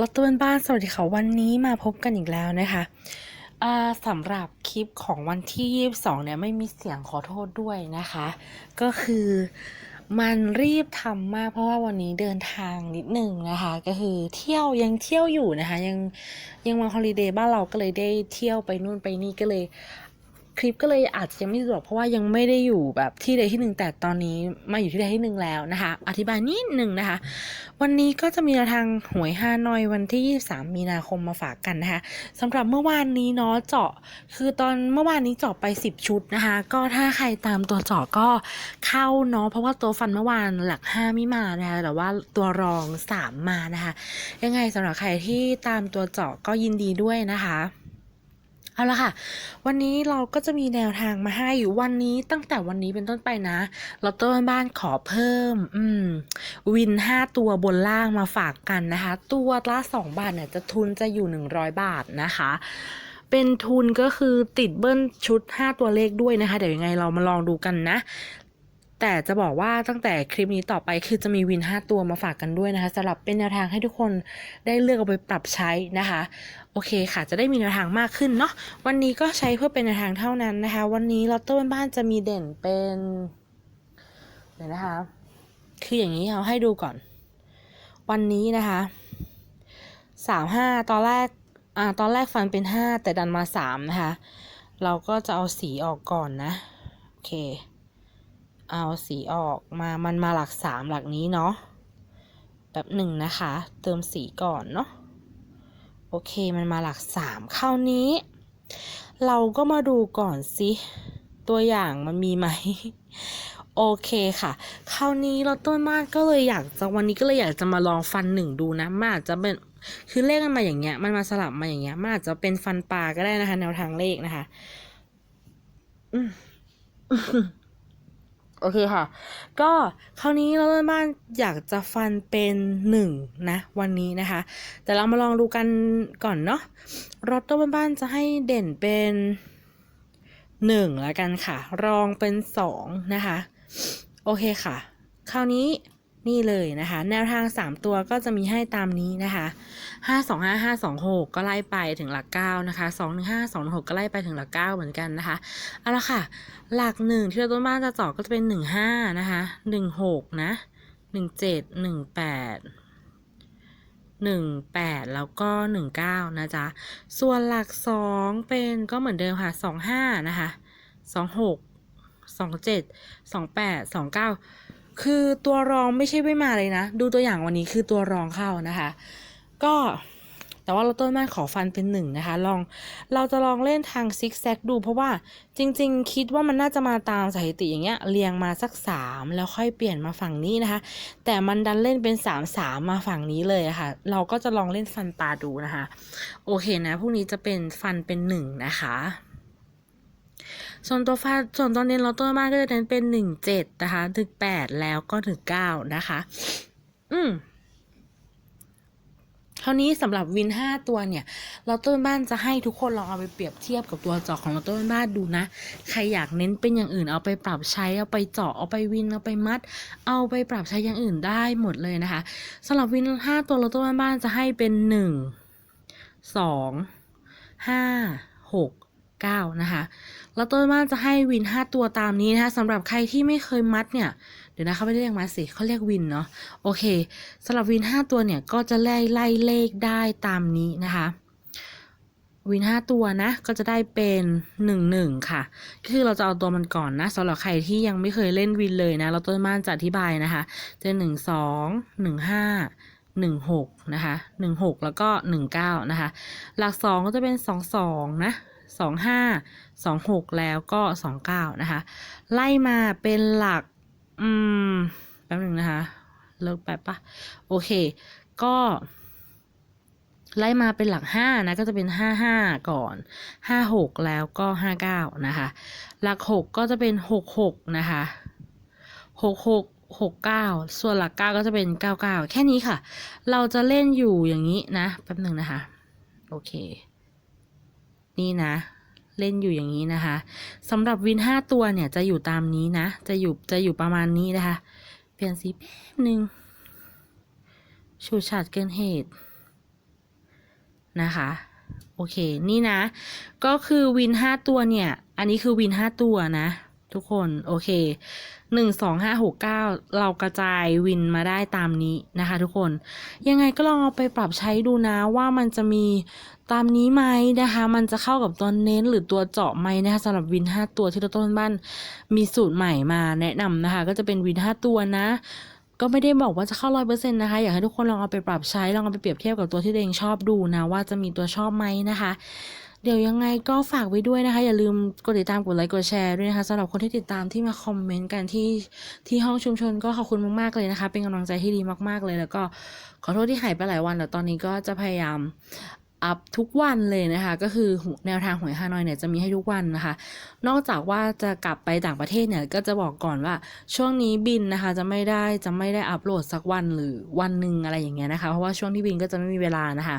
รถตู้บ้านสวัสดีค่ะวันนี้มาพบกันอีกแล้วนะคะสำหรับคลิปของวันที่ 22 เนี่ยไม่มีเสียงขอโทษด้วยนะคะ ก็คือมันรีบทำมากเพราะว่าวันนี้เดินทางนิดนึงนะคะ ก็คือเที่ยวยังเที่ยวอยู่นะคะ ยังยังมาฮอลิเดย์บ้านเราก็เลยได้เที่ยวไปนู่นไปนี่ก็เลย คลิปก็เลยอาจจะยังไม่สะดวกเพราะว่ายังไม่ได้อยู่แบบที่ใดที่หนึ่งแต่ตอนนี้มาอยู่ที่ใดที่หนึ่งแล้วนะคะ อธิบายนิดหนึ่งนะคะ วันนี้ก็จะมีทางหวยฮานอยวันที่ 23 มีนาคมมาฝากกันนะคะสำหรับเมื่อวานนี้เนาะเจาะ คือตอนเมื่อวานนี้เจาะไป 10 ชุดนะคะ ก็ถ้าใครตามตัวเจาะก็เข้าเนาะเพราะว่าตัวฟันเมื่อวานหลัก 5 ไม่มานะคะแต่ว่าตัวรอง 3 มานะคะ ยังไงสำหรับใครที่ตามตัวเจาะก็ยินดีด้วยนะคะ เอาละค่ะ วันนี้เราก็จะมีแนวทางมาให้อยู่วันนี้ตั้งแต่วันนี้เป็นต้นไปนะเราต้นบ้านขอเพิ่ม อืม วินห้าตัวบนล่างมาฝากกันนะคะ ตัวละสองบาทเนี่ยจะทุนจะอยู่หนึ่งร้อยบาทนะคะ เป็นทุนก็คือติดเบิ้ลชุด5ตัวเลขด้วยนะคะ เดี๋ยวยังไงเรามาลองดูกันนะ แต่จะบอกว่าตั้งแต่คลิปนี้ต่อไปคือจะมีวิน 5 ตัวมาฝากกันด้วยนะคะสำหรับเป็นแนวทางให้ทุกคนได้เลือกเอาไปปรับใช้นะคะ โอเคค่ะ จะได้มีแนวทางมากขึ้นเนาะวันนี้ก็ใช้เพื่อเป็นแนวทางเท่านั้นนะคะ วันนี้ลอตเตอร์บ้านจะมีเด่นเป็นเดี๋ยวนะคะ คืออย่างนี้เอาให้ดูก่อน วันนี้นะคะสามห้าตอนแรกอ่าตอนแรกฟันเป็นห้าแต่ดันมาสามนะคะ เราก็จะเอาสีออกก่อนนะ โอเค เอาสีออกมา มันมาหลักสามหลักนี้เนาะแบบหนึ่งนะคะ เติมสีก่อนเนาะ โอเค มันมาหลักสามคราวนี้ เราก็มาดูก่อนสิ ตัวอย่างมันมีไหม โอเคค่ะ คราวนี้เราต้นมากก็เลยอยากจะวันนี้ก็เลยอยากจะมาลองฟันหนึ่งดูนะมันอาจจะเป็น คือเลขมันมาอย่างเงี้ย มันมาสลับมาอย่างเงี้ย มันอาจจะเป็นฟันปลาก็ได้นะคะ แนวทางเลขนะคะ อืม โอเคค่ะ ก็คราวนี้เราเริ่มบ้านอยากจะฟันเป็นหนึ่งนะ วันนี้นะคะ แต่เรามาลองดูกันก่อนเนาะรถตัวบ้านจะให้เด่นเป็นหนึ่งแล้วกันค่ะ รองเป็นสองนะคะ โอเคค่ะ คราวนี้ นี่เลยนะคะ แนวทาง 3 ตัวก็จะมีให้ตามนี้นะคะ5 2 5 5 2 6 ก็ไล่ไปถึงหลัก 9 นะคะ 2 1 5 2 6 ก็ไล่ไปถึงหลัก 9 เหมือนกันนะคะเอาละค่ะ หลักหนึ่งที่เราต้นบ้านจะเจาะก็จะเป็น 1 5 นะคะ 1 6 นะ 1 7 1 8 1 8 แล้วก็ 1 9 นะจ๊ะ ส่วนหลัก 2 เป็นก็เหมือนเดิมค่ะ 2 5 นะคะ 2 6 2 7 2 8 2 9 คือตัวรองไม่ใช่ไม่มาเลยนะ ดูตัวอย่างวันนี้คือตัวรองเข้านะคะ ก็แต่ว่าเราต้นบ้าขอฟันเป็นหนึ่งนะคะ ลองเราจะลองเล่นทางซิกแซกดูเพราะว่าจริงๆ คิดว่ามันน่าจะมาตามสถิติอย่างเงี้ยเรียงมาสักสามแล้วค่อยเปลี่ยนมาฝั่งนี้นะคะ แต่มันดันเล่นเป็นสามสามมาฝั่งนี้เลยะค่ะ เราก็จะลองเล่นฟันปลาดูนะคะ โอเคนะพรุ่งนี้จะเป็นฟันเป็นหนึ่งนะคะ ส่วนตัวฟาส่วนตอนนี้เราตัวมากก็จะเน้นเป็นหนึ่งเจ็ดนะคะถึงแปดแล้วก็ถึงเก้านะคะ อืมคราวนี้สำหรับวิน5ตัวเนี่ยเราต้นบ้านจะให้ทุกคนลองเอาไปเปรียบเทียบกับตัวเจาะของเราต้นบ้านดูนะ ใครอยากเน้นเป็นอย่างอื่นเอาไปปรับใช้เอาไปเจาะเอาไปวินเอาไปมัด เอาไปปรับใช้อย่างอื่นได้หมดเลยนะคะสำหรับวิน5ตัวเราต้นบ้านจะให้เป็น1 2 5 6 9 นะคะ แล้วต้นบ้านจะให้วิน 5 ตัวตามนี้นะคะสำหรับใครที่ไม่เคยมัดเนี่ย เดี๋ยวนะเขาไม่ได้เรียกมัดสิเขาเรียกวินเนาะ โอเคสำหรับวิน 5 ตัวเนี่ยก็จะไล่ไล่เลขได้ตามนี้นะคะวิน5ตัวนะ ก็จะได้เป็น1 1ค่ะก็คือเราจะเอาตัวมันก่อนนะสำหรับใครที่ยังไม่เคยเล่นวินเลยนะ เราต้นบ้านจะอธิบายนะคะจะ1 2 1 5 1 6นะคะ1 6แล้วก็1 9นะคะ หลัก2ก็จะเป็น2 2นะ 2 5 2 6 แล้วก็ 2 9 นะคะ ไล่มาเป็นหลัก อืม แป๊บหนึ่งนะคะ เลิกแป๊บปะโอเค ก็ ไล่มาเป็นหลักห้านะ ก็จะเป็นห้าห้าก่อนห้าหกแล้วก็ห้าเก้านะคะ หลักหกก็จะเป็นหกหกนะคะหกหกหกเก้าส่วนหลักเก้าก็จะเป็นเก้าเก้าแค่นี้ค่ะ เราจะเล่นอยู่อย่างนี้นะ แป๊บหนึ่งนะคะ โอเค นี่นะ เล่นอยู่อย่างนี้นะคะสำหรับวินห้าตัวเนี่ยจะอยู่ตามนี้นะ จะอยู่จะอยู่ประมาณนี้นะคะ เปลี่ยนสีแป๊บหนึ่งชูดฉาดเกินเหตุนะคะโอเค นี่นะ ก็คือวินห้าตัวเนี่ย อันนี้คือวินห้าตัวนะ ทุกคนโอเคหนึ่งสองห้าหกเก้าเรากระจายวินมาได้ตามนี้นะคะ ทุกคนยังไงก็ลองเอาไปปรับใช้ดูนะว่ามันจะมีตามนี้ไหมนะคะ มันจะเข้ากับตัวเน้นหรือตัวเจาะไหมนะคะสำหรับวินห้าตัวที่เราต้นบ้านมีสูตรใหม่มาแนะนำนะคะ ก็จะเป็นวินห้าตัวนะก็ไม่ได้บอกว่าจะเข้าร้อยเปอร์เซ็นต์นะคะ อยากให้ทุกคนลองเอาไปปรับใช้ ลองเอาไปเปรียบเทียบกับตัวที่ตัวเองชอบดูนะ ว่าจะมีตัวชอบไหมนะคะ เดี๋ยวยังไงก็ฝากไว้ด้วยนะคะ อย่าลืมกดติดตามกดไลค์กดแชร์ด้วยนะคะสำหรับคนที่ติดตามที่มาคอมเมนต์กันที่ที่ห้องชุมชนก็ขอบคุณมากๆเลยนะคะ เป็นกำลังใจที่ดีมากๆเลย แล้วก็ขอโทษที่หายไปหลายวันแต่ตอนนี้ก็จะพยายาม อัพทุกวันเลยนะคะ ก็คือแนวทางหวยฮานอยเนี่ยจะมีให้ทุกวันนะคะ นอกจากว่าจะกลับไปต่างประเทศเนี่ยก็จะบอกก่อนว่าช่วงนี้บินนะคะจะไม่ได้จะไม่ได้อัปโหลดสักวันหรือวันหนึ่งอะไรอย่างเงี้ยนะคะเพราะว่าช่วงที่บินก็จะไม่มีเวลานะคะ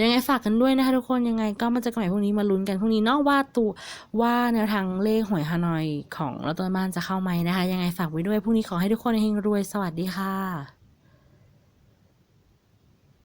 ยังไงฝากกันด้วยนะคะทุกคนยังไงก็มาเจอกันใหม่พรุ่งนี้มาลุ้นกันพรุ่งนี้นอกว่าตัวว่าแนวทางเลขหวยฮานอยของรัฐบาลจะเข้าไหมนะคะ ยังไงฝากไว้ด้วยพรุ่งนี้ขอให้ทุกคนเฮงรวยสวัสดีค่ะ